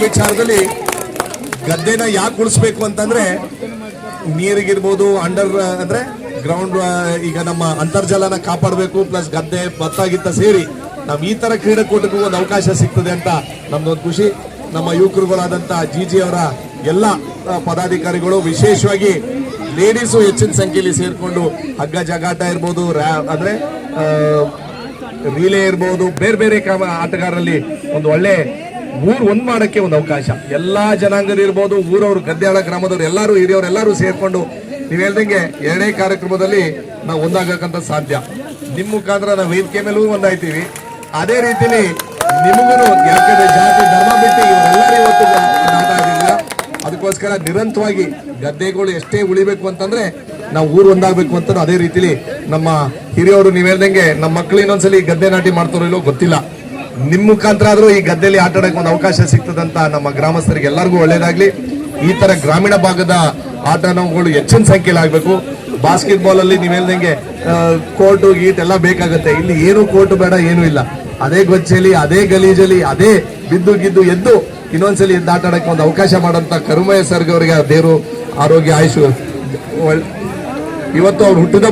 ವಿಚಾರದಲ್ಲಿ ಗದ್ದೆನ ಯಾಕೆ ಉಳಿಸ್ಬೇಕು ಅಂತಂದ್ರೆ ನೀರಿಗಿರ್ಬೋದು ಅಂಡರ್ ಅಂದ್ರೆ ಗ್ರೌಂಡ್ ಈಗ ನಮ್ಮ ಅಂತರ್ಜಲನ ಕಾಪಾಡಬೇಕು ಪ್ಲಸ್ ಗದ್ದೆ ಭತ್ತ ಗಿತ್ತ ಸೇರಿ ನಾವು ಈ ತರ ಕ್ರೀಡಾಕೂಟಕ್ಕೂ ಒಂದು ಅವಕಾಶ ಸಿಗ್ತದೆ ಅಂತ ನಮ್ದೊಂದು ಖುಷಿ. ನಮ್ಮ ಯುವಕರುಗಳಾದಂತ ಜಿ ಜಿ ಅವರ ಎಲ್ಲ ಆ, ಪದಾಧಿಕಾರಿಗಳು ವಿಶೇಷವಾಗಿ ಲೇಡೀಸು ಹೆಚ್ಚಿನ ಸಂಖ್ಯೆಯಲ್ಲಿ ಸೇರಿಕೊಂಡು ಹಗ್ಗ ಜಗಾಟ ಇರ್ಬೋದು ಅಂದ್ರೆ ರೀಲೇ ಇರ್ಬೋದು ಬೇರೆ ಬೇರೆ ಆಟಗಾರರಲ್ಲಿ ಒಂದು ಒಳ್ಳೆ ಊರ್ ಒಂದ್ ಮಾಡಕ್ಕೆ ಒಂದು ಅವಕಾಶ. ಎಲ್ಲಾ ಜನಾಂಗದ ಇರ್ಬೋದು, ಊರವರು ಗದ್ದೆಯಾಳ ಗ್ರಾಮದವ್ರು, ಎಲ್ಲರೂ, ಹಿರಿಯವರು, ಎಲ್ಲರೂ ಸೇರ್ಕೊಂಡು ನೀವು ಹೇಳ್ದಂಗೆ ಎರಡನೇ ಕಾರ್ಯಕ್ರಮದಲ್ಲಿ ನಾವು ಒಂದಾಗಕ್ಕಂತ ಸಾಧ್ಯ. ನಿಮ್ಮ ಮುಖಾಂತರ ನಾವು ವೇದಿಕೆ ಮೇಲೂ ಒಂದಾಯ್ತೀವಿ. ಅದೇ ರೀತಿಲಿ ನಿಮಗೂ ಯಾಕಂದ್ರೆ ಜಾತಿ, ಧರ್ಮ ಬಿಟ್ಟು ಇವರೆಲ್ಲರೂ ಇವತ್ತು ಅದಕ್ಕೋಸ್ಕರ ನಿರಂತರವಾಗಿ ಗದ್ದೆಗಳು ಎಷ್ಟೇ ಉಳಿಬೇಕು ಅಂತಂದ್ರೆ ನಾವು ಊರು ಒಂದಾಗಬೇಕು ಅಂತ ಅದೇ ರೀತಿಲಿ ನಮ್ಮ ಹಿರಿಯವರು ನೀವು ಹೇಳ್ದಂಗೆ ನಮ್ಮ ಮಕ್ಕಳು ಇನ್ನೊಂದ್ಸಲಿ ಗದ್ದೆ ನಾಟಿ ಮಾಡ್ತಾರೋ ಇಲ್ಲೋ ಗೊತ್ತಿಲ್ಲ. ನಿಮ್ ಮುಖಾಂತರ ಆದರೂ ಈ ಗದ್ದೆಯಲ್ಲಿ ಆಟ ಆಡಕ್ಕೆ ಒಂದು ಅವಕಾಶ ಸಿಗ್ತದಂತ ನಮ್ಮ ಗ್ರಾಮಸ್ಥರಿಗೆ ಎಲ್ಲರಿಗೂ ಒಳ್ಳೇದಾಗ್ಲಿ. ಈ ತರ ಗ್ರಾಮೀಣ ಭಾಗದ ಆಟಗಳು ಹೆಚ್ಚಿನ ಸಂಖ್ಯೆಯಲ್ಲಿ ಆಗ್ಬೇಕು. ಬಾಸ್ಕೆಟ್ ಬಾಲ್ ಅಲ್ಲಿ ನೀವ್ ಹೇಳ್ದಂಗೆ ಕೋರ್ಟು ಗೀಟ್ ಎಲ್ಲ ಬೇಕಾಗುತ್ತೆ. ಇಲ್ಲಿ ಏನು ಕೋರ್ಟ್ ಬೇಡ, ಏನು ಇಲ್ಲ. ಅದೇ ಗೊಚ್ಚಲಿ ಅದೇ ಗಲೀಜಲಿ, ಅದೇ ಬಿದ್ದು ಗಿದ್ದು ಎದ್ದು ಇನ್ನೊಂದ್ಸಲಿ ಎದ್ದು ಆಟ ಆಡಕ್ಕೆ ಒಂದು ಅವಕಾಶ ಮಾಡಂತ ಕರುಮಯ ಸರ್ಗವರಿಗೆ ದೇವರು ಆರೋಗ್ಯ ಆಯುಷು ಇವತ್ತು ಅವ್ರು ಹುಟ್ಟಿದ